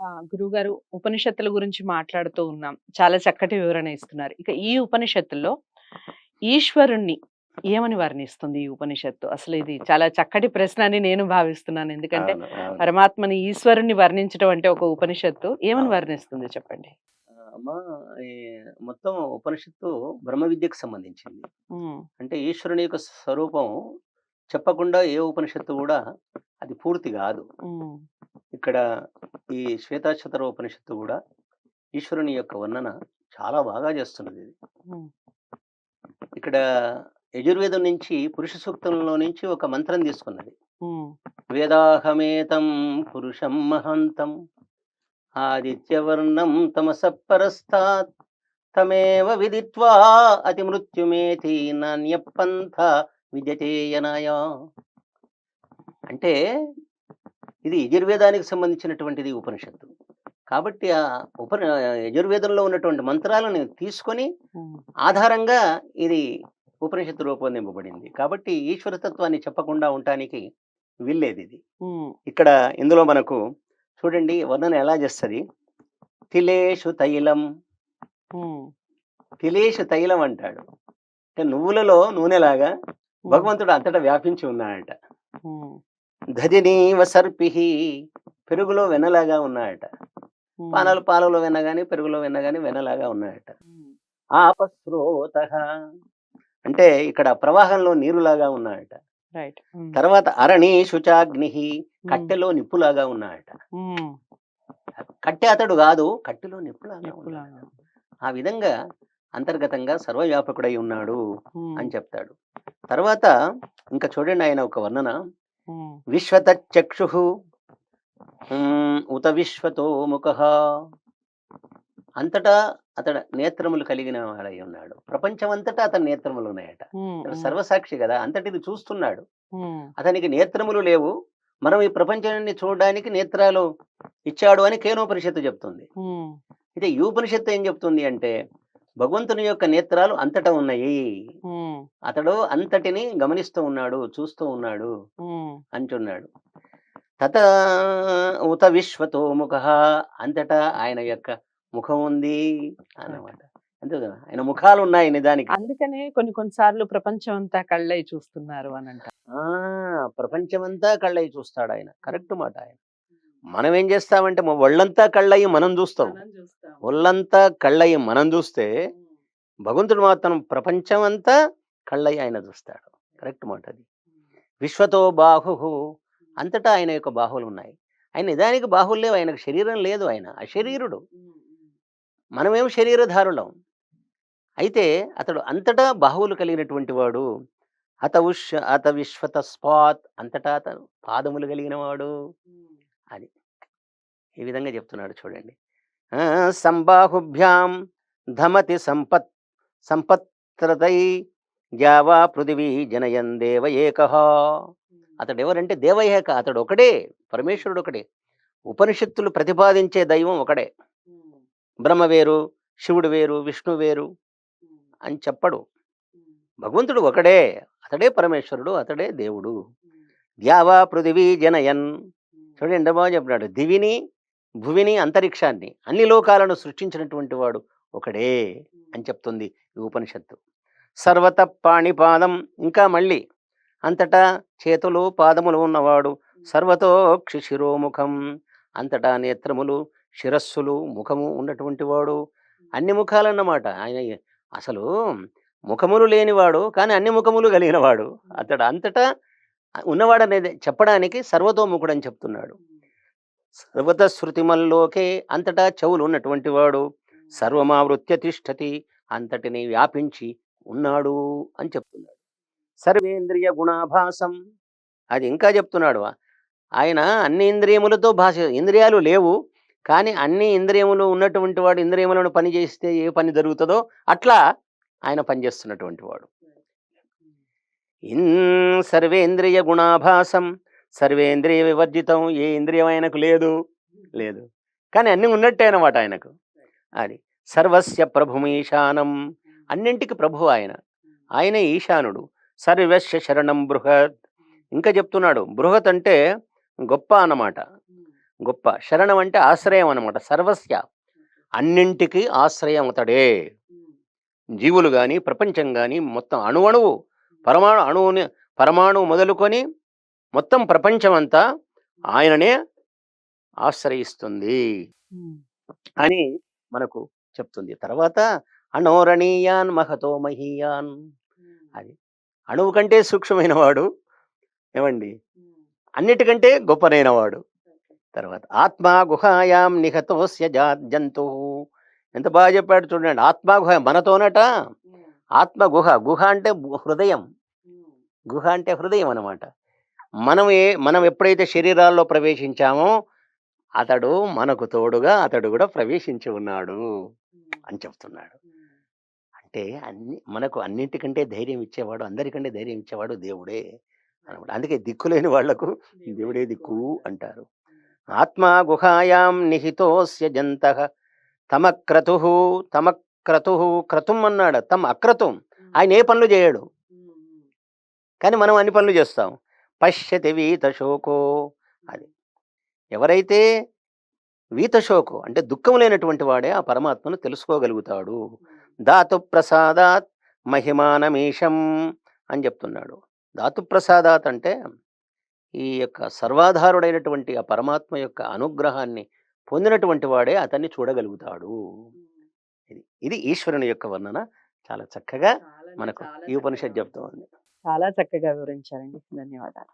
ఆ, గురువుగారు ఉపనిషత్తుల గురించి మాట్లాడుతూ ఉన్నాం. చాలా చక్కటి వివరణ ఇస్తున్నారు. ఇక ఈ ఉపనిషత్తుల్లో ఈశ్వరుణ్ణి ఏమని వర్ణిస్తుంది ఈ ఉపనిషత్తు? అసలు ఇది చాలా చక్కటి ప్రశ్న అని నేను భావిస్తున్నాను. ఎందుకంటే. పరమాత్మని ఈశ్వరుణ్ణి వర్ణించడం అంటే ఒక ఉపనిషత్తు. ఏమని. వర్ణిస్తుంది చెప్పండి? అమ్మా మొత్తం ఉపనిషత్తు బ్రహ్మ విద్యకు సంబంధించింది. అంటే ఈశ్వరుని యొక్క స్వరూపం చెప్పకుండా ఏ ఉపనిషత్తు కూడా అది పూర్తి కాదు. ఇక్కడ ఈ శ్వేతాక్షతర ఉపనిషత్తు కూడా ఈశ్వరుని యొక్క వర్ణన చాలా బాగా చేస్తున్నది ఇది. ఇక్కడ యజుర్వేదం నుంచి పురుష సూక్తంలో నుంచి ఒక మంత్రం తీసుకున్నది. వేదాహమేతం పురుషం మహంతం ఆదిత్యవర్ణం తమస పరస్తాత్ తమేవ విదిత్వా అతి మృత్యుమేతి నాణ్యపంథ విద్యతేయనాయ అంటే ఇది యజుర్వేదానికి సంబంధించినటువంటిది ఉపనిషత్తు. కాబట్టి ఆ ఉప యజుర్వేదంలో ఉన్నటువంటి మంత్రాలను తీసుకొని ఆధారంగా ఇది ఉపనిషత్తు రూపొందింపబడింది. కాబట్టి ఈశ్వరతత్వాన్ని చెప్పకుండా ఉండటానికి వీల్లేదు ఇది. ఇక్కడ ఇందులో మనకు చూడండి వర్ణన ఎలా చేస్తుంది? తిలేషు తైలం. తిలేషు తైలం అంటాడు. అంటే నువ్వులలో నూనెలాగా భగవంతుడు అంతటా వ్యాపించి ఉన్నాడట. ఉమ్, ధదినీవ సర్పి పెరుగులో వెన్నలాగా ఉన్నాడట ఉమ్, పానలు పాలలో వెన్న గాని పెరుగులో వెన్న గాని వెన్నలాగా ఉన్నాడట ఉమ్, ఆపస్రోత అంటే ఇక్కడ ప్రవాహంలో నీరులాగా ఉన్నాడట ఉమ్, తర్వాత అరణి శుచాగ్ని కట్టెలో నిప్పులాగా ఉన్నాడట ఉమ్, కట్టె అతడు కాదు కట్టెలో నిప్పులాగా. ఉన్నాడు. ఆ విధంగా అంతర్గతంగా సర్వవ్యాపకుడై ఉన్నాడు అని చెప్తాడు. తర్వాత ఇంకా చూడండి ఆయన ఒక వర్ణన. విశ్వతచక్షు ఉత విశ్వతో ముఖ. అంతటా అతడు నేత్రములు కలిగిన వాడై ఉన్నాడు. ప్రపంచమంతటా అతని నేత్రములు ఉన్నాయట. సర్వసాక్షి కదా అంతటిది చూస్తున్నాడు. అతనికి నేత్రములు లేవు. మనం ఈ ప్రపంచాన్ని చూడడానికి నేత్రాలు ఇచ్చాడు అని కేనోపనిషత్తు చెప్తుంది. అయితే ఈ ఉపనిషత్తు ఏం చెప్తుంది అంటే భగవంతుని యొక్క నేత్రాలు అంతటా ఉన్నాయి. అతడు అంతటిని గమనిస్తూ ఉన్నాడు చూస్తూ ఉన్నాడు అంటున్నాడు. తత ఉత విశ్వతో ముఖ అంతటా ఆయన యొక్క ముఖం ఉంది అన్నమాట. అంతే కదా? ఆయన ముఖాలు ఉన్నాయి నిజానికి. అందుకనే కొన్ని కొన్నిసార్లు ప్రపంచం అంతా కళ్ళై చూస్తున్నారు అని అంటారు ఆ! ప్రపంచమంతా కళ్ళయి చూస్తాడు ఆయన కరెక్ట్ మాట ఆయన. మనం ఏం చేస్తామంటే ఒళ్ళంతా కళ్ళయి మనం చూస్తాం. ఒళ్ళంతా కళ్ళయి మనం చూస్తే భగవంతుడు మాత్రం ప్రపంచం అంతా కళ్ళయి ఆయన చూస్తాడు. కరెక్ట్ మాట అది. విశ్వతో బాహు అంతటా ఆయన యొక్క బాహువులు ఉన్నాయి ఆయన నిజానికి బాహువులు లేవు. ఆయనకు శరీరం లేదు ఆయన. అశరీరుడు. మనమేం శరీరధారులం. అయితే అతడు అంతటా బాహువులు కలిగినటువంటి వాడు. అత ఉష్ అత విశ్వత స్పాత్ అంతటా అతను పాదములు కలిగిన వాడు అది. ఈ విధంగా చెప్తున్నాడు చూడండి. సంబాహుభ్యాం ధమతి సంపత్ సంపత్రతై జావా పృథివీ జనయన్ దేవ ఏకహ అతడు ఎవరంటే దేవ ఏక అతడు ఒకడే పరమేశ్వరుడు ఒకడే. ఉపనిషత్తులు ప్రతిపాదించే దైవం ఒకడే. బ్రహ్మ వేరు శివుడు వేరు విష్ణు వేరు అని చెప్పడు. భగవంతుడు ఒకడే అతడే పరమేశ్వరుడు అతడే దేవుడు. ద్యావా పృథివీ జనయన్ చూడండి ఎంత బాగా చెప్పినాడు. దివిని భువిని అంతరిక్షాన్ని అన్ని లోకాలను సృష్టించినటువంటి వాడు ఒకడే అని చెప్తుంది ఈ ఉపనిషత్తు. సర్వత పాణిపాదం ఇంకా మళ్ళీ అంతటా చేతులు పాదములు ఉన్నవాడు సర్వతోక్షి శిరోముఖం. అంతటా నేత్రములు శిరస్సులు ముఖము ఉన్నటువంటి వాడు అన్ని ముఖాలన్నమాట. ఆయన అసలు ముఖములు లేనివాడు కానీ అన్ని ముఖములు కలిగినవాడు అతడు అంతటా ఉన్నవాడు అనేది చెప్పడానికి సర్వతోముఖుడు అని చెప్తున్నాడు. సర్వత శృతిమల్లోకే అంతటా చెవులు ఉన్నటువంటి వాడు సర్వమావృత్య తిష్టతి అంతటిని వ్యాపించి ఉన్నాడు అని చెప్తున్నాడు. సర్వేంద్రియ గుణాభాసం. అది ఇంకా చెప్తున్నాడు. ఆయన అన్ని ఇంద్రియములతో భాష ఇంద్రియాలు లేవు. కానీ అన్ని ఇంద్రియములు ఉన్నటువంటి వాడు ఇంద్రియములను పని చేస్తే ఏ పని జరుగుతుందో అట్లా ఆయన పనిచేస్తున్నటువంటి వాడు. ఇన్ సర్వేంద్రియ గుణాభాసం సర్వేంద్రియ వివర్జితం ఏ ఇంద్రియం ఆయనకు లేదు. లేదు. కానీ అన్ని ఉన్నట్టే అనమాట ఆయనకు. అది సర్వస్య ప్రభుమీశానం. అన్నింటికి ప్రభు ఆయన. ఆయన ఈశానుడు. సర్వస్య శరణం బృహత్ ఇంకా చెప్తున్నాడు బృహత్ అంటే గొప్ప అన్నమాట. గొప్ప. శరణం అంటే ఆశ్రయం అనమాట సర్వస్య. అన్నింటికి ఆశ్రయం అతడే. జీవులు కానీ ప్రపంచం కానీ మొత్తం అణువణువు పరమాణు అణువుని పరమాణువు మొదలుకొని మొత్తం ప్రపంచం అంతా ఆయననే ఆశ్రయిస్తుంది అని మనకు చెప్తుంది. తర్వాత అణోరణీయాన్ మహతో మహీయాన్ అది. అణువు కంటే సూక్ష్మమైన వాడు ఏమండి అన్నిటికంటే గొప్పనైన వాడు తర్వాత ఆత్మ గుహాయాం నిహతోస్య జా- జంతు. ఎంత బాగా చెప్పాడు చూడండి. ఆత్మ గుహ మనతోనట ఆత్మ గుహ గుహ అంటే హృదయం. గుహ అంటే హృదయం అనమాట మనం ఏ మనం ఎప్పుడైతే శరీరాల్లో ప్రవేశించామో అతడు మనకు తోడుగా అతడు కూడా ప్రవేశించి ఉన్నాడు అని చెప్తున్నాడు. అంటే అన్ని మనకు అన్నింటికంటే ధైర్యం ఇచ్చేవాడు అందరికంటే ధైర్యం ఇచ్చేవాడు దేవుడే అనమాట అందుకే దిక్కులేని వాళ్ళకు దేవుడే దిక్కు అంటారు. ఆత్మ గుహాయాం నిహితోస్య జంత తమక్రతు తమ క్రతు క్రతుం అన్నాడు. తమ అక్రతుం. ఆయన ఏ పనులు చేయడు. కానీ మనం అన్ని పనులు చేస్తాం. పశ్యతి వీతశోకో అది. ఎవరైతే వీతశోకో అంటే దుఃఖం లేనటువంటి వాడే ఆ పరమాత్మను తెలుసుకోగలుగుతాడు. ధాతు ప్రసాదాత్ మహిమానమీశం అని చెప్తున్నాడు. ధాతు ప్రసాదాత్ అంటే ఈ యొక్క సర్వాధారుడైనటువంటి ఆ పరమాత్మ యొక్క అనుగ్రహాన్ని పొందినటువంటి వాడే అతన్ని చూడగలుగుతాడు. ఇది ఇది ఈశ్వరుని యొక్క వర్ణన. చాలా చక్కగా మనకు ఈ ఉపనిషత్ చెప్తూ ఉంది. చాలా చక్కగా వివరించారండి. ధన్యవాదాలు.